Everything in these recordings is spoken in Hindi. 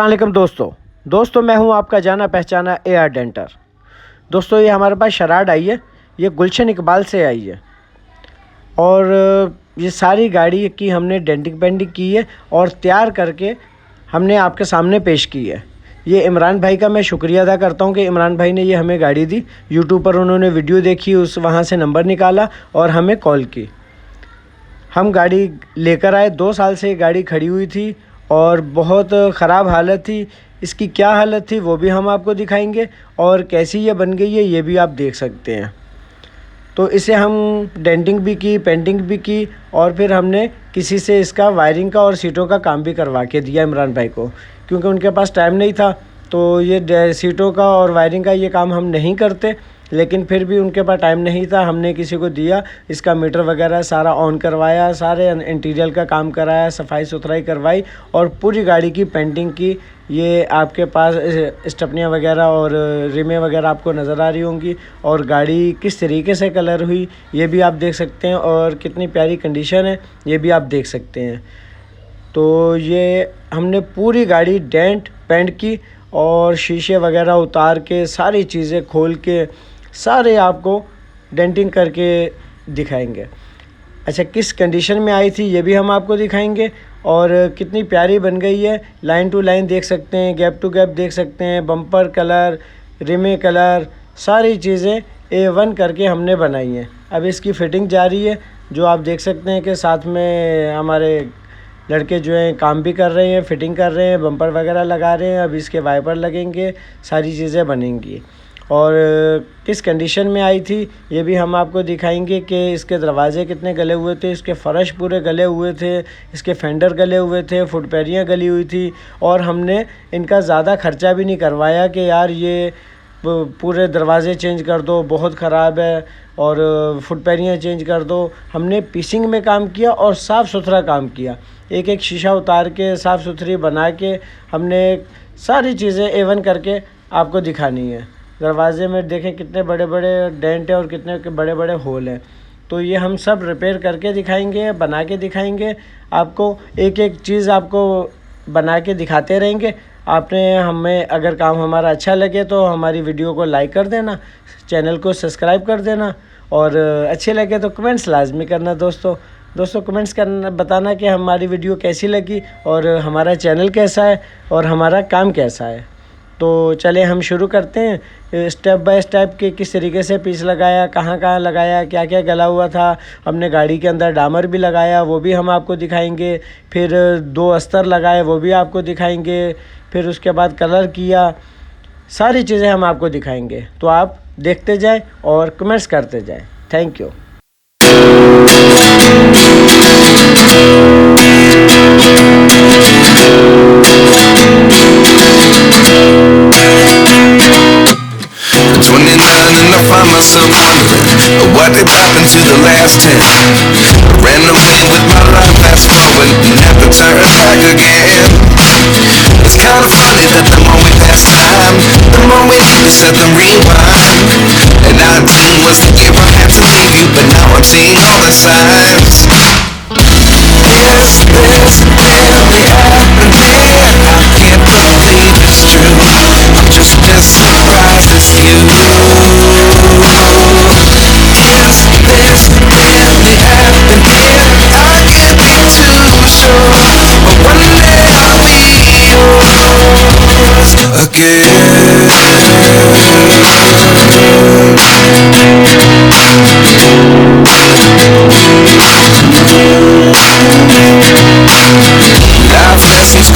वालेकुम दोस्तों। दोस्तों, मैं हूँ आपका जाना पहचाना ए आर डेंटर। दोस्तों, ये हमारे पास शराड आई है। ये गुलशन इकबाल से आई है। और ये सारी गाड़ी की हमने डेंटिंग पेंटिंग की है और तैयार करके हमने आपके सामने पेश की है। ये इमरान भाई का मैं शुक्रिया अदा करता हूँ कि इमरान भाई ने ये हमें गाड़ी दी। यूट्यूब पर उन्होंने वीडियो देखी, उस, वहाँ से नंबर निकाला और हमें कॉल की। हम गाड़ी लेकर आए। दो साल से गाड़ी खड़ी हुई थी और बहुत ख़राब हालत थी। इसकी क्या हालत थी वो भी हम आपको दिखाएँगे और कैसी ये बन गई है ये भी आप देख सकते हैं। तो इसे हम डेंटिंग भी की, पेंटिंग भी की और फिर हमने किसी से इसका वायरिंग का और सीटों का काम भी करवा के दिया इमरान भाई को। क्योंकि उनके पास टाइम नहीं था तो ये सीटों का और वायरिंग का ये काम हम नहीं करते। लेकिन फिर भी उनके पास टाइम नहीं था, हमने किसी को दिया, इसका मीटर वगैरह सारा ऑन करवाया, सारे इंटीरियर का काम कराया, सफ़ाई सुथराई करवाई और पूरी गाड़ी की पेंटिंग की। ये आपके पास स्टपनियाँ वगैरह और रिमें वगैरह आपको नज़र आ रही होंगी और गाड़ी किस तरीके से कलर हुई, ये भी आप देख सकते हैं और कितनी प्यारी कंडीशन है, ये भी आप देख सकते हैं। तो ये हमने पूरी गाड़ी डेंट पेंट की और शीशे वगैरह उतार के सारी चीज़ें खोल के सारे आपको डेंटिंग करके दिखाएँगे। अच्छा किस कंडीशन में आई थी ये भी हम आपको दिखाएँगे। और कितनी प्यारी बन गई है। लाइन टू लाइन देख सकते हैं गैप टू गैप देख सकते हैं बम्पर कलर रिमे कलर सारी चीज़ें ए वन करके हमने बनाई हैं। अब इसकी फ़िटिंग जारी है, जो आप देख सकते हैं कि साथ में हमारे लड़के जो हैं, काम भी कर रहे हैं फ़िटिंग कर रहे हैं बम्पर वगैरह लगा रहे हैं। अब इसके वाइपर लगेंगे, सारी चीज़ें बनेंगी। और किस कंडीशन में आई थी, ये भी हम आपको दिखाएँगे कि इसके दरवाज़े कितने गले हुए थे, इसके फ़र्श पूरे गले हुए थे, इसके फेंडर गले हुए थे, फुटपैरियाँ गली हुई थी, और हमने इनका ज़्यादा ख़र्चा भी नहीं करवाया कि यार ये पूरे दरवाज़े चेंज कर दो, बहुत ख़राब है, और फुटपैरियाँ चेंज कर दो। हमने पीसिंग में काम किया और साफ़ सुथरा काम किया। एक एक शीशा उतार के, साफ़ सुथरी बना के, हमने सारी चीज़ें एवन करके आपको दिखानी है। दरवाज़े में देखें कितने बड़े बड़े डेंट है और कितने बड़े बड़े होल हैं। तो ये हम सब रिपेयर करके दिखाएँगे, बना के दिखाएँगे। आपको एक एक चीज़ आपको बना के दिखाते रहेंगे। आपने हमें, अगर काम हमारा अच्छा लगे तो हमारी वीडियो को लाइक कर देना, चैनल को सब्सक्राइब कर देना और अच्छे लगे तो कमेंट्स लाजमी करना दोस्तों। दोस्तों कमेंट्स करना, बताना कि हमारी वीडियो कैसी लगी और हमारा चैनल कैसा है और हमारा काम कैसा है। तो चले हम शुरू करते हैं। स्टेप बाय स्टेप के किस तरीके से पीस लगाया, कहाँ कहाँ लगाया क्या क्या गला हुआ था। हमने गाड़ी के अंदर डामर भी लगाया, वो भी हम आपको दिखाएँगे। फिर दो अस्तर लगाए, वो भी आपको दिखाएँगे। फिर उसके बाद कलर किया, सारी चीज़ें हम आपको दिखाएँगे। तो आप देखते जाएँ और कमेंट्स करते जाएँ। Thank you find myself wondering what did happen to the last ten. Ran away with my life fast forward, never turn back again. It's kind of funny that the more we pass time, the more we need to set the rewind. And 19 was the year I had to leave you, but now I'm seeing all the signs. again Life lessons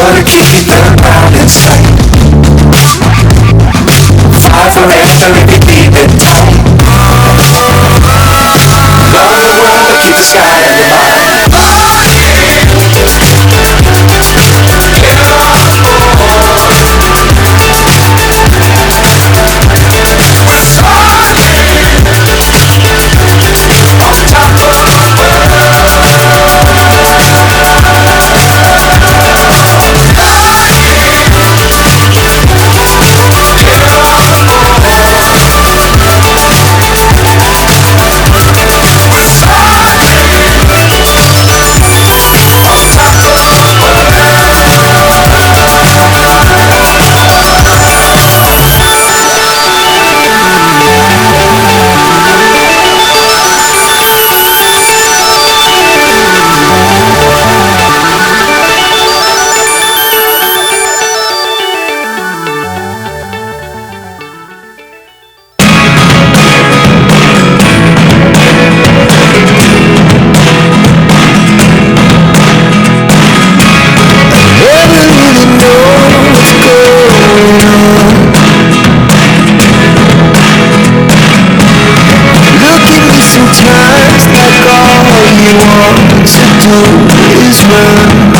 wanna keep the out in sight Fight forever to Israel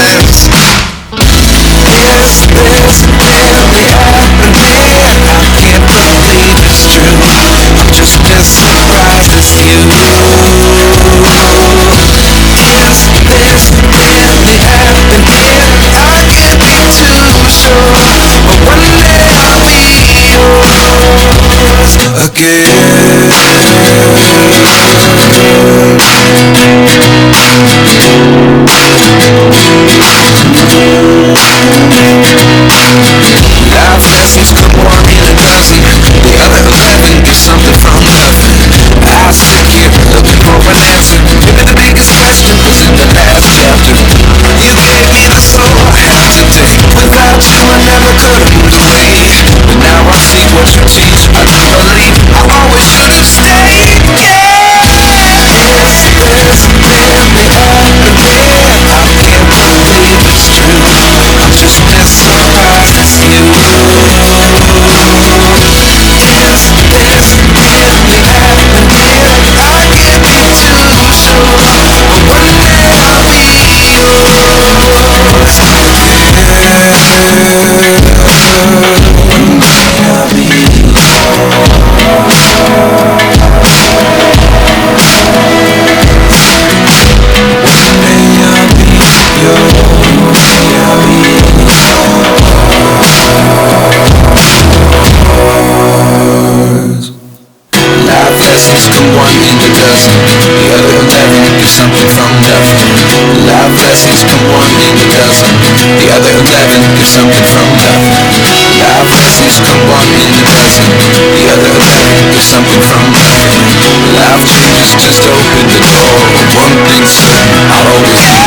Love lessons to one in a dozen The other eleven get something from nothing Love lessons to one in a dozen The other eleven get something from nothing Life changes just open the door One thing's certain, I'll always